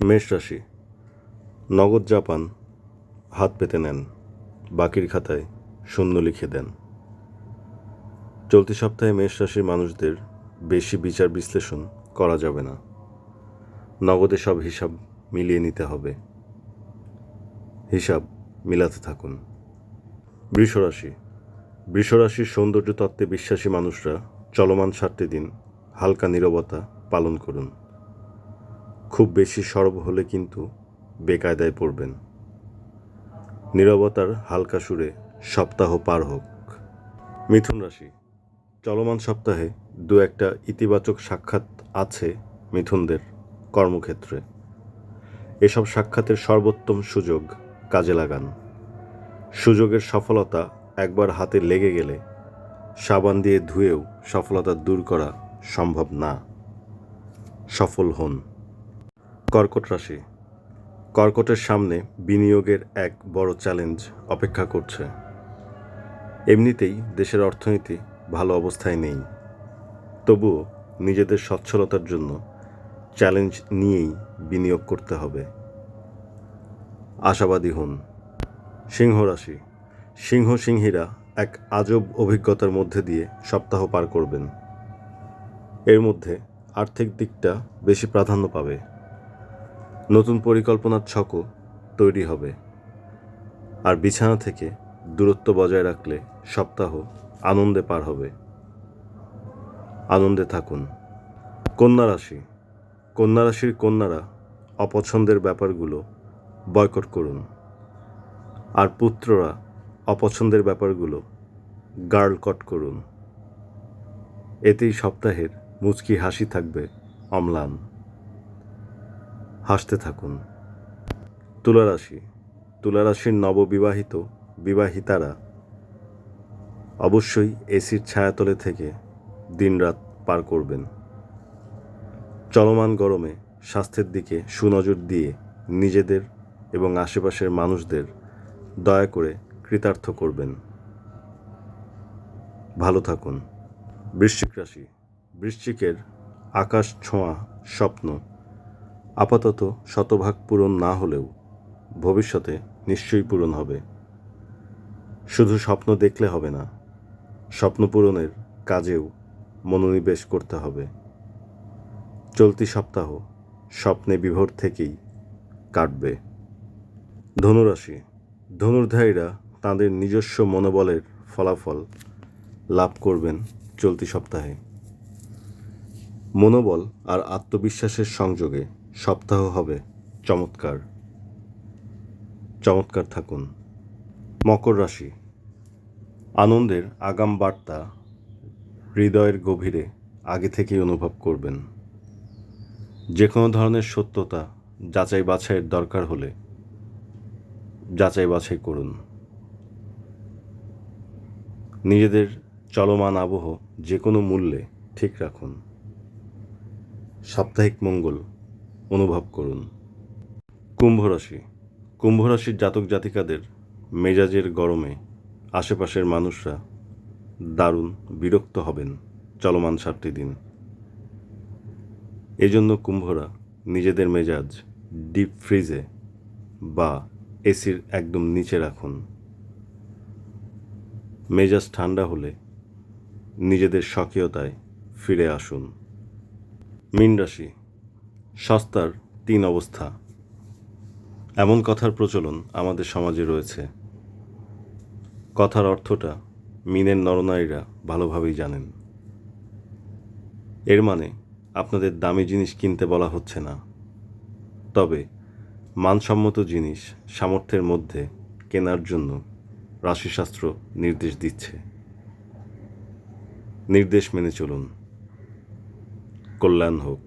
মেষ রাশি। নগদ জাপান হাত পেতে নেন, বাকির খাতায় শূন্য লিখে দেন। চলতি সপ্তাহে মেষ রাশির মানুষদের বেশি বিচার বিশ্লেষণ করা যাবে না। নগদে সব হিসাব মিলিয়ে নিতে হবে। হিসাব মিলাতে থাকুন। বৃষরাশি বৃষরাশির সৌন্দর্য তত্ত্বে বিশ্বাসী মানুষরা চলমান সাতটি দিন হালকা নীরবতা পালন করুন। খুব বেশি সরব হলে কিন্তু বেকায়দায় পড়বেন। নীরবতার হালকা সুরে সপ্তাহ পার হোক। মিথুন রাশি। চলমান সপ্তাহে দু একটা ইতিবাচক সাক্ষাৎ আছে মিথুনদের কর্মক্ষেত্রে। এসব সাক্ষাতের সর্বোত্তম সুযোগ কাজে লাগান। সুযোগের সফলতা একবার হাতে লেগে গেলে সাবান দিয়ে ধুয়েও সফলতা দূর করা সম্ভব না। সফল হন। কর্কট রাশি। কর্কটের সামনে বিনিয়োগের এক বড় চ্যালেঞ্জ অপেক্ষা করছে। এমনিতেই দেশের অর্থনীতি ভালো অবস্থায় নেই। তবুও নিজেদের সচ্ছলতার জন্য চ্যালেঞ্জ নিয়েই বিনিয়োগ করতে হবে। আশাবাদী হন। সিংহ রাশি। সিংহ সিংহীরা এক আজব অভিজ্ঞতার মধ্যে দিয়ে সপ্তাহ পার করবেন। এর মধ্যে আর্থিক দিকটা বেশি প্রাধান্য পাবে। নতুন পরিকল্পনার ছকও তৈরি হবে। আর বিছানা থেকে দূরত্ব বজায় রাখলে সপ্তাহ আনন্দে পার হবে। আনন্দে থাকুন। কন্যা রাশি। কন্যা রাশির কন্যারা অপছন্দের ব্যাপারগুলো বয়কট করুন। আর পুত্ররা অপছন্দের ব্যাপারগুলো গার্ল কট করুন। এতেই সপ্তাহের মুচকি হাসি থাকবে অম্লান। হাসতে থাকুন। তুলারাশি। তুলারাশির নববিবাহিত বিবাহিতারা অবশ্যই এসির ছায়াতলে থেকে দিনরাত পার করবেন। চলমান গরমে স্বাস্থ্যের দিকে সুনজর দিয়ে নিজেদের এবং আশেপাশের মানুষদের দয়া করে কৃতার্থ করবেন। ভালো থাকুন। বৃশ্চিক রাশি। বৃশ্চিকের আকাশ ছোঁয়া স্বপ্ন। আপাতত শতভাগ পূরণ না হলেও ভবিষ্যতে নিশ্চয়ই পূরণ হবে। শুধু স্বপ্ন দেখলে হবে না, স্বপ্ন পূরণের কাজেও মনোনিবেশ করতে হবে। চলতি সপ্তাহ স্বপ্নে বিভোর থেকেই কাটবে। ধনুরাশি, ধনুর্ধারীরা তাঁদের নিজস্ব মনোবলের ফলাফল লাভ করবেন চলতি সপ্তাহে। মনোবল আর আত্মবিশ্বাসের সংযোগে সপ্তাহ হবে। চমৎকার। চমৎকার থাকুন। মকর রাশি। আনন্দের আগাম বার্তা হৃদয়ের গভীরে আগে থেকেই অনুভব করবেন। যে কোনো ধরনের সত্যতা যাচাই বাছাইয়ের দরকার হলে যাচাই বাছাই করুন। নিজেদের চলমান আবহ যে কোনো মূল্যে ঠিক রাখুন। সাপ্তাহিক মঙ্গল। অনুভব করুন। কুম্ভ রাশি কুম্ভ রাশির জাতক জাতিকাদের মেজাজের গরমে আশেপাশের মানুষরা দারুণ বিরক্ত হবেন চলমান সাতটি দিন। এজন্য কুম্ভরা নিজেদের মেজাজ ডিপ ফ্রিজে বা এসির একদম নিচে রাখুন। মেজাজ ঠান্ডা হলে নিজেদের স্বকীয়তায় ফিরে আসুন। মীন রাশি। সস্তার তিন অবস্থা। এমন কথার প্রচলন আমাদের সমাজে রয়েছে। কথার অর্থটা মিনের নরনারীরা ভালোভাবেই জানেন। এর মানে আপনাদের দামি জিনিস কিনতে বলা হচ্ছে না। তবে মানসম্মত জিনিস সামর্থ্যের মধ্যে কেনার জন্য রাশিশাস্ত্র নির্দেশ দিচ্ছে। নির্দেশ মেনে চলুন। কল্যাণ হোক।